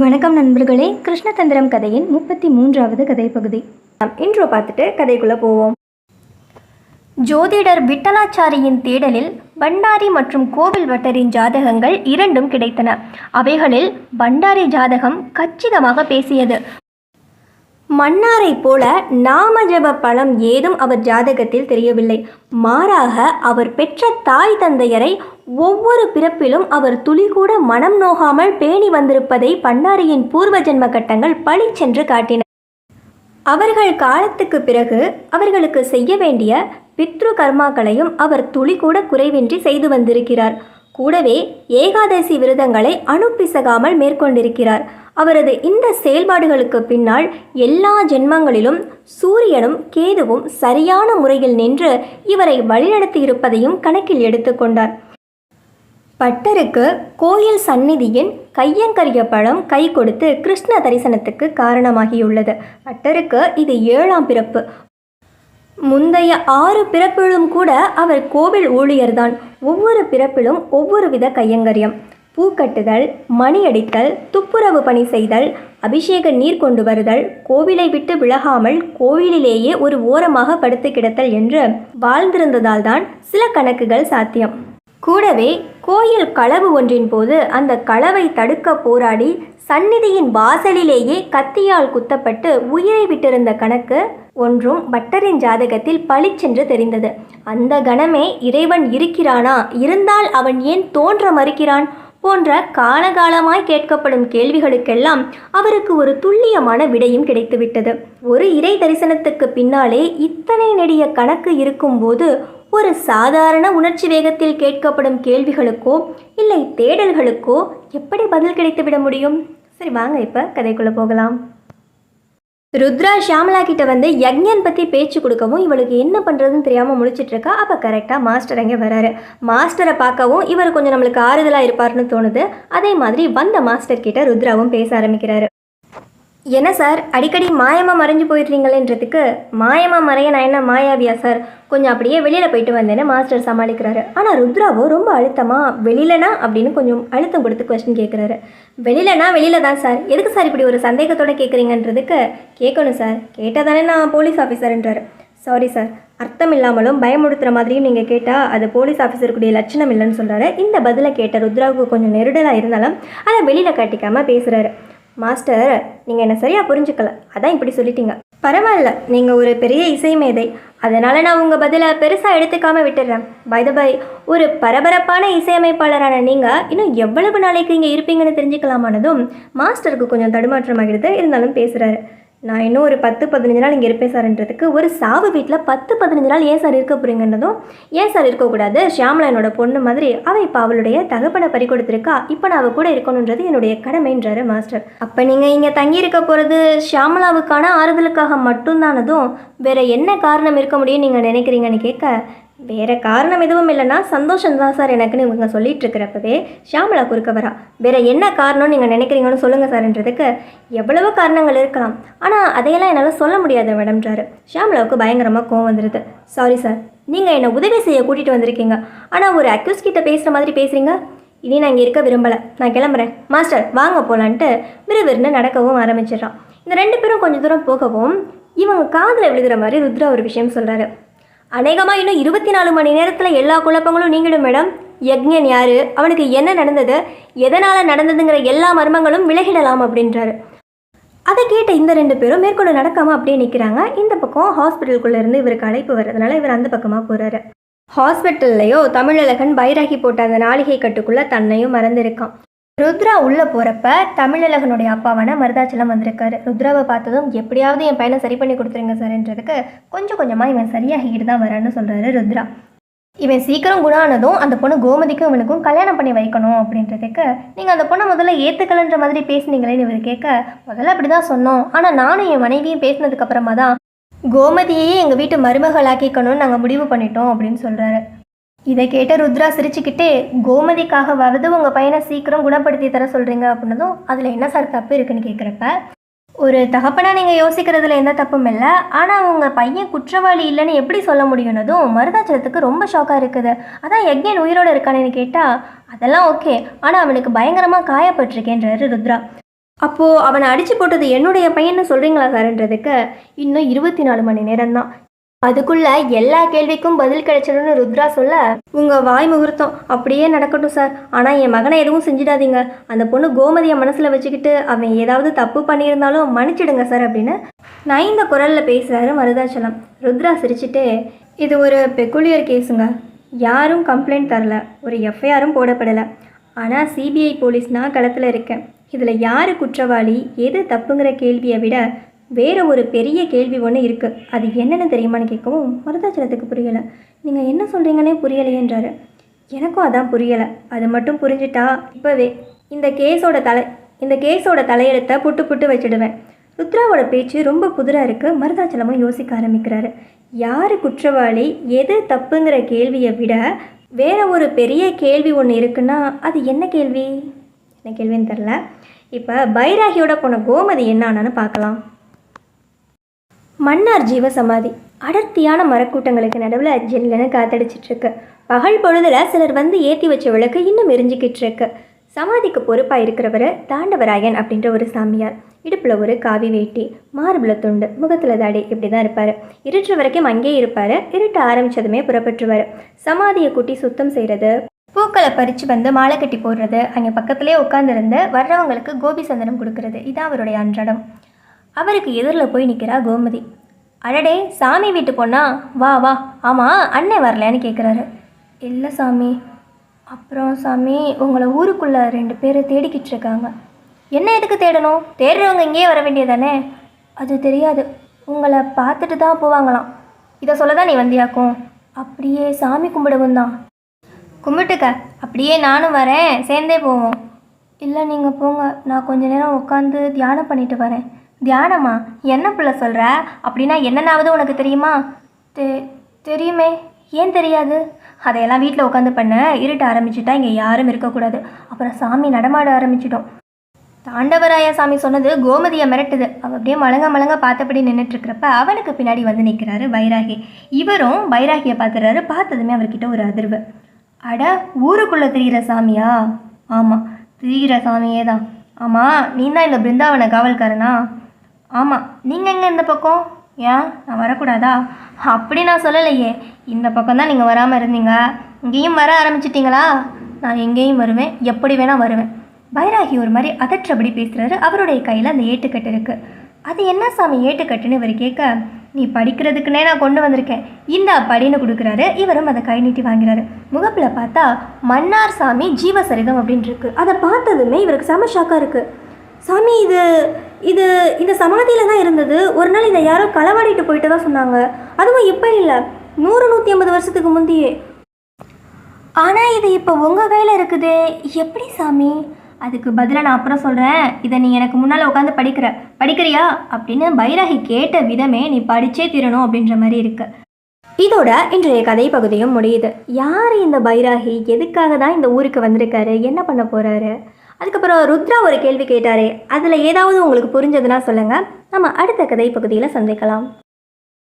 வணக்கம் நண்பர்களே கிருஷ்ணதந்திரம் கதையின் முப்பத்தி மூன்றாவது கதை பகுதி இன்றோ பார்த்துட்டு கதைக்குள்ளே போவோம். ஜோதிடர் விட்டலாச்சாரியின் தேடலில் பண்டாரி மற்றும் கோவில் வட்டரின் ஜாதகங்கள் இரண்டும் கிடைத்தன. அவைகளில் பண்டாரி ஜாதகம் கச்சிதமாக பேசியது. மன்னாரைப் போல நாமஜப பழம் ஏதும் அவர் ஜாதகத்தில் தெரியவில்லை. மாறாக அவர் பெற்ற தாய் தந்தையரை ஒவ்வொரு பிறப்பிலும் அவர் துளி கூட மனம் நோகாமல் பேணி வந்திருப்பதை பண்டாரியின் பூர்வ ஜென்ம கட்டங்கள் பளிச்சென்று காட்டின. அவர்கள் காலத்துக்கு பிறகு அவர்களுக்கு செய்ய வேண்டிய பித்ரு கர்மாக்களையும் அவர் துளி கூட குறைவின்றி செய்து வந்திருக்கிறார். கூடவே ஏகாதசி விரதங்களை அனுப்பிசகாமல் மேற்கொண்டிருக்கிறார். அவரது இந்த செயல்பாடுகளுக்கு பின்னால் எல்லா ஜென்மங்களிலும் சூரியனும் கேதுவும் சரியான முறையில் நின்று இவரை வழிநடத்தியிருப்பதையும் கணக்கில் எடுத்துக்கொண்டார் பட்டருக்கு கோயில் சந்நிதியின் கையங்கரிய பழம் கை கொடுத்து கிருஷ்ண தரிசனத்துக்கு காரணமாகியுள்ளது. பட்டருக்கு இது ஏழாம் பிறப்பு. முந்தைய ஆறு பிறப்பிலும் கூட அவர் கோவில் ஊழியர்தான். ஒவ்வொரு பிறப்பிலும் ஒவ்வொரு வித கையங்கரியம். பூக்கட்டுதல் மணியடித்தல் துப்புரவு பணி செய்தல் அபிஷேக நீர் கொண்டு வருதல் கோவிலை விட்டு விலகாமல் கோவிலிலேயே ஒரு ஓரமாக படுத்து கிடத்தல் என்று வாழ்ந்திருந்ததால்தான் சில கணக்குகள் சாத்தியம். கூடவே கோயில் களவு ஒன்றின் போது அந்த களவை தடுக்க போராடி சந்நிதியின் வாசலிலேயே கத்தியால் குத்தப்பட்டு உயிரை விட்டிருந்த கணக்கு ஒன்றும் பட்டரின் ஜாதகத்தில் பளிச்சென்று தெரிந்தது. அந்த கணமே இறைவன் இருக்கிறானா? இருந்தால் அவன் ஏன் தோன்ற மறுக்கிறான்? போன்ற காலகாலமாய் கேட்கப்படும் கேள்விகளுக்கெல்லாம் அவருக்கு ஒரு துல்லியமான விடையும் கிடைத்துவிட்டது. ஒரு இறை தரிசனத்துக்கு பின்னாலே இத்தனை நெடிய கணக்கு இருக்கும்போது ஒரு சாதாரண உணர்ச்சி வேகத்தில் கேட்கப்படும் கேள்விகளுக்கோ இல்லை தேடல்களுக்கோ எப்படி பதில் கிடைத்துவிட முடியும்? சரி வாங்க இப்போ கதைக்குள்ளே போகலாம். ருத்ரா ஷாமலா கிட்ட வந்து யக்ஞன் பற்றி பேச்சு கொடுக்கவும் இவளுக்கு என்ன பண்ணுறதுன்னு தெரியாமல் முழிச்சிட்டு இருக்கா. அப்போ கரெக்டாக மாஸ்டர் அங்கே வராரு. மாஸ்டரை பார்க்கவும் இவர் கொஞ்சம் நம்மளுக்கு ஆறுதலாக இருப்பார்னு தோணுது. அதே மாதிரி வந்த மாஸ்டர் கிட்ட ருத்ராவும் பேச ஆரம்பிக்கிறாரு. என்ன சார்? அடிக்கடி மாயமாக மறைஞ்சு போயிடுறீங்களேன்றதுக்கு மாயமாக மறைய நான் என்ன மாயாவியா சார்? கொஞ்சம் அப்படியே வெளியில் போயிட்டு வந்தேன்னு மாஸ்டர் சமாளிக்கிறாரு. ஆனால் ருத்ராவோ ரொம்ப அழுத்தமாக வெளியிலனா? அப்படின்னு கொஞ்சம் அழுத்தம் கொடுத்து கொஸ்டின் கேட்குறாரு வெளியிலனா வெளியில தான் சார். எதுக்கு சார் இப்படி ஒரு சந்தேகத்தோட கேட்குறீங்கன்றதுக்கு கேட்கணும் சார். கேட்டால் தானே நான் போலீஸ் ஆஃபீஸர்ன்றாரு. Sorry sir. அர்த்தம் இல்லாமலும் பயமுடுத்துகிற மாதிரியும் நீங்கள் கேட்டால் அது போலீஸ் ஆஃபீஸருக்குடைய லட்சணம் இல்லைன்னு சொல்கிறாரு இந்த பதிலை கேட்ட ருத்ராவுக்கு கொஞ்சம் நெருடலாக இருந்தாலும் அதை வெளியில் காட்டிக்காமல் பேசுகிறாரு மாஸ்டர் நீங்கள் என்ன சரியாக புரிஞ்சுக்கல. அதான் இப்படி சொல்லிட்டீங்க. பரவாயில்ல நீங்கள் ஒரு பெரிய இசை மேதை. அதனால் நான் உங்கள் பதிலை பெருசாக எடுத்துக்காமல் விட்டுடுறேன் பை த பை ஒரு பரபரப்பான இசையமைப்பாளரான நீங்கள் இன்னும் எவ்வளவு நாளைக்கு இங்கே இருப்பீங்கன்னு தெரிஞ்சுக்கலாமானதும் மாஸ்டருக்கு கொஞ்சம் தடுமாற்றமாகிடுது. இருந்தாலும் பேசுகிறாரு நான் இன்னும் ஒரு பத்து பதினஞ்சு நாள் இங்கே இருப்பேன் சார்ன்றதுக்கு ஒரு சாவு வீட்டில் பத்து பதினஞ்சு நாள் ஏன் சார் இருக்க போகிறீங்கன்றதும் ஏன் சார் இருக்கக்கூடாது ஷியாமலா என்னோட பொண்ணு மாதிரி அவள் இப்போ அவளுடைய தகப்பனை பறி கொடுத்துருக்கா. இப்போ நான் அவள் கூட இருக்கணுன்றது என்னுடைய கடமைன்றாரு மாஸ்டர் அப்போ நீங்கள் இங்கே தங்கியிருக்க போகிறது ஷியாமலாவுக்கான ஆறுதலுக்காக மட்டும்தானதும் வேற என்ன காரணம் இருக்க முடியும் நீங்கள் நினைக்கிறீங்கன்னு கேட்க வேறு காரணம் எதுவும் இல்லைன்னா சந்தோஷம் தான் சார் எனக்குன்னு இவங்க சொல்லிகிட்டு இருக்கிறப்பவே ஷியாமலா குறுக்க வரா. வேறு என்ன காரணம்னு நீங்கள் நினைக்கிறீங்கன்னு சொல்லுங்கள் சார்ன்றதுக்கு எவ்வளவோ காரணங்கள் இருக்கலாம். ஆனால் அதையெல்லாம் என்னால் சொல்ல முடியாது மேடம்ன்றாரு. ஷியாமலாவுக்கு பயங்கரமாக கோவம் வந்துடுது சாரி சார் நீங்கள் என்னை உதவி செய்ய கூட்டிகிட்டு வந்திருக்கீங்க. ஆனால் ஒரு அக்யூஸ் கிட்ட பேசுகிற மாதிரி பேசுகிறீங்க இனி நான் இங்கே இருக்க விரும்பலை. நான் கிளம்புறேன். மாஸ்டர் வாங்க போகலான்ட்டு விறுவிறுன்னு நடக்கவும் ஆரம்பிச்சிடுறான். இந்த ரெண்டு பேரும் கொஞ்சம் தூரம் போகவும் இவங்க காதில் விழுகிற மாதிரி ருத்ரா ஒரு விஷயம் சொல்கிறாரு அநேகமாக இன்னும் இருபத்தி நாலு மணி நேரத்தில் எல்லா குழப்பங்களும் நீங்கிடும் மேடம். யக்ஞன் யார்? அவனுக்கு என்ன நடந்தது? எதனால் நடந்ததுங்கிற எல்லா மர்மங்களும் விலகிடலாம் அப்படின்றாரு. அதை கேட்ட இந்த ரெண்டு பேரும் மேற்கொண்டு நடக்காமல் அப்படியே நிற்கிறாங்க இந்த பக்கம் ஹாஸ்பிட்டலுக்குள்ளே இருந்து இவருக்கு அழைப்பு வர்றதுனால இவர் அந்த பக்கமாக போகிறாரு ஹாஸ்பிட்டல்லையோ தமிழழகன் பைராகி போட்ட அந்த நாளிகை கட்டுக்குள்ளே தன்னையும் மறந்துருக்கான். ருத்ரா உள்ளே போகிறப்ப தமிழழகனுடைய அப்பாவான மருதாச்சலம் வந்திருக்காரு. ருத்ராவை பார்த்ததும் எப்படியாவது என் பையனை சரி பண்ணி கொடுத்துருங்க சார்ன்றதுக்கு கொஞ்சம் கொஞ்சமாக இவன் சரியாகிக்கிட்டு தான் வரான்னு சொல்கிறாரு ருத்ரா. இவன் சீக்கிரம் குணானதும் அந்த பொண்ணு கோமதிக்கும் இவனுக்கும் கல்யாணம் பண்ணி வைக்கணும் அப்படின்றதுக்கு நீங்கள் அந்த பொண்ணை முதல்ல ஏற்றுக்கலன்ற மாதிரி பேசுனீங்களேன்னு இவர் கேட்க முதல்ல அப்படி தான் சொன்னோம். ஆனால் நானும் என் மனைவியும் பேசினதுக்கப்புறமா தான் கோமதியையே எங்கள் வீட்டு மருமகளாக்கிக்கணும்னு நாங்கள் முடிவு பண்ணிட்டோம் அப்படின்னு சொல்கிறாரு இதை கேட்ட ருத்ரா சிரிச்சுக்கிட்டே கோமதிக்காக வரது உங்கள் பையனை சீக்கிரம் குணப்படுத்தி தர சொல்கிறீங்க அப்படின்னதும் அதில் என்ன சார் தப்பு இருக்குன்னு கேட்குறப்ப ஒரு தகப்பனாக நீங்கள் யோசிக்கிறதுல எந்த தப்பும் இல்லை. ஆனால் உங்கள் பையன் குற்றவாளி இல்லைன்னு எப்படி சொல்ல முடியும்னதும் மருதாச்சலத்துக்கு ரொம்ப ஷாக்காக இருக்குது. அதான் யக்ஞன் உயிரோடு இருக்கானேன்னு கேட்டால் அதெல்லாம் ஓகே. ஆனால் அவனுக்கு பயங்கரமாக காயப்பட்டிருக்கேன்றாரு ருத்ரா. அப்போது அவனை அடித்து போட்டது என்னுடைய பையன்னு சொல்கிறீங்களா சார்ன்றதுக்கு இன்னும் இருபத்தி நாலு மணி நேரம்தான். அதுக்குள்ள எல்லா கேள்விக்கும் பதில் கிடைச்சிடும்னு ருத்ரா சொல்ல உங்கள் வாய் முகூர்த்தம். அப்படியே நடக்கட்டும் சார். ஆனால் என் மகனை எதுவும் செஞ்சிடாதீங்க. அந்த பொண்ணு கோமதியை மனசில் வச்சுக்கிட்டு அவன் ஏதாவது தப்பு பண்ணியிருந்தாலும் மன்னிச்சிடுங்க சார் அப்படின்னு நைந்த குரல்ல பேசுறாரு மருதாச்சலம். ருத்ரா சிரிச்சுட்டு இது ஒரு பெக்குலியர் கேஸுங்க யாரும் கம்ப்ளைண்ட் தரல. ஒரு எஃப்ஐஆரும் போடப்படலை. ஆனால் சிபிஐ போலீஸ் நான் களத்தில் இருக்கேன். இதில் யார் குற்றவாளி எது தப்புங்கிற கேள்வியை விட வேறு ஒரு பெரிய கேள்வி ஒன்று இருக்குது அது என்னென்னு தெரியுமான்னு கேட்கவும் மருதாச்சலத்துக்கு புரியலை. நீங்கள் என்ன சொல்கிறீங்கன்னே புரியலையேன்றாரு. எனக்கும் அதான் புரியலை. அது மட்டும் புரிஞ்சிட்டா இப்போவே இந்த கேஸோட தலை இந்த கேஸோட தலையெழுத்தை புட்டு புட்டு வச்சிடுவேன். ருத்ராவோட பேச்சு ரொம்ப புதிராக இருக்குது மருதாச்சலமும் யோசிக்க ஆரம்பிக்கிறாரு. யார் குற்றவாளி எது தப்புங்கிற கேள்வியை விட வேற ஒரு பெரிய கேள்வி ஒன்று இருக்குன்னா அது என்ன கேள்வி? என்ன கேள்வின்னு தெரில இப்போ பைராகியோட போன கோமதி என்னான்னு பார்க்கலாம். மன்னார் ஜீவசமாதி. அடர்த்தியான மரக்கூட்டங்களுக்கு நடுவில் ஜில்லுன்னு காத்தடிச்சிட்டு இருக்கு பகல் பொழுதுல சிலர் வந்து ஏற்றி வச்ச விளக்கு இன்னும் எரிஞ்சிக்கிட்டு இருக்கு சமாதிக்கு பொறுப்பாக இருக்கிறவர் தாண்டவராயன் அப்படின்ற ஒரு சாமியார். இடுப்பில் ஒரு காவி வேட்டி மார்புல துண்டு முகத்தில் தாடி இப்படி தான் இருப்பார். இருட்டுற வரைக்கும் அங்கேயே இருப்பார். இருட்ட ஆரம்பித்ததுமே புறப்பட்டுருவார். சமாதியை கூட்டி சுத்தம் செய்கிறது பூக்களை பறித்து வந்து மாலை கட்டி போடுறது அங்கே பக்கத்துலேயே உட்காந்துருந்து வர்றவங்களுக்கு கோபி சந்தனம் கொடுக்கறது. இதான் அவருடைய அன்றாடம். அவருக்கு எதிரில் போய் நிற்கிறா கோமதி. அடடே சாமி வீட்டு பொண்ணா? வா வா. ஆமாம் அண்ணன் வரலன்னு கேட்குறாரு இல்லை சாமி. அப்புறம் சாமி உங்களை ஊருக்குள்ளே ரெண்டு பேர் தேடிக்கிட்டு இருக்காங்க. என்ன எதுக்கு தேடணும்? தேடுறவங்க இங்கேயே வர வேண்டியதானே? அது தெரியாது. உங்களை பார்த்துட்டு தான் போவாங்களாம். இதை சொல்ல தான் நீ வந்தியாக்கும்? அப்படியே சாமி கும்பிடவும் தான். கும்பிட்டுக்க. அப்படியே நானும் வரேன். சேர்ந்தே போவோம். இல்லை நீங்கள் போங்க. நான் கொஞ்ச நேரம் உட்காந்து தியானம் பண்ணிட்டு வரேன். தியானமா? என்ன பிள்ளை சொல்கிற அப்படின்னா என்னென்னாவது உனக்கு தெரியுமா? தெ தெரியுமே. ஏன் தெரியாது? அதையெல்லாம் வீட்டில் உட்காந்து பண்ண இருட்ட ஆரம்பிச்சுட்டா இங்கே யாரும் இருக்கக்கூடாது அப்புறம் சாமி நடமாட ஆரம்பிச்சிட்டோம். தாண்டவராய சாமி சொன்னது கோமதியை மிரட்டுது. அவ அப்படியே மலங்க மலங்க பார்த்தபடி நின்றுட்டுருக்கிறப்ப அவனுக்கு பின்னாடி வந்து நிற்கிறாரு பைராகி இவரும் பைராகியை பார்த்துறாரு பார்த்ததுமே அவர்கிட்ட ஒரு அதிர்வு. அட ஊருக்குள்ளே தெரிகிற சாமியா? ஆமாம் தெரிகிற சாமியே தான் ஆமாம் நீ தான் இந்த பிருந்தாவன காவல்காரனா? ஆமாம் நீங்கள் எங்கே இந்த பக்கம்? ஏன்? நான் வரக்கூடாதா? அப்படி நான் சொல்லலையே. இந்த பக்கம் தான் நீங்கள் வராமல் இருந்தீங்க. இங்கேயும் வர ஆரம்பிச்சிட்டிங்களா? நான் எங்கேயும் வருவேன். எப்படி வேணால் வருவேன். பைராகி ஒரு மாதிரி அதற்றபடி பேசுகிறாரு அவருடைய கையில் அந்த ஏட்டுக்கட்டு இருக்குது அது என்ன சாமி ஏட்டுக்கட்டுன்னு இவர் கேட்க நீ படிக்கிறதுக்குனே நான் கொண்டு வந்திருக்கேன். இந்த படின்னு கொடுக்குறாரு. இவரும் அதை கை நீட்டி வாங்கிறாரு. முகப்பில் பார்த்தா மன்னார் சாமி ஜீவசரிதம் அப்படின்ட்டு இருக்கு. அதை பார்த்ததுமே இவருக்கு செம ஷாக்காக இருக்குது சாமி இது இது இந்த சமாதியில் தான் இருந்தது. ஒரு நாள் இதை யாரோ களவாடிட்டு போயிட்டு தான் சொன்னாங்க. அதுவும் இப்போ இல்லை. நூறு நூற்றி ஐம்பது வருஷத்துக்கு முந்தையே. ஆனால் இது இப்போ உங்கள் கையில் இருக்குது. எப்படி சாமி? அதுக்கு பதிலாக நான் அப்புறம் சொல்கிறேன் இதை நீ எனக்கு முன்னால் உட்காந்து படிக்கிற. படிக்கிறியா? அப்படின்னு பைராகி கேட்ட விதமே நீ படித்தே தீரணும் அப்படின்ற மாதிரி இருக்கு. இதோட இன்றைய கதை பகுதியும் முடியுது. யார் இந்த பைராகி? எதுக்காக தான் இந்த ஊருக்கு வந்திருக்காரு? என்ன பண்ண போகிறாரு அதுக்கப்புறம் ருத்ரா ஒரு கேள்வி கேட்டாரே. அதில் ஏதாவது உங்களுக்கு புரிஞ்சதுன்னா சொல்லுங்கள் நம்ம அடுத்த கதை பகுதியில் சந்திக்கலாம்.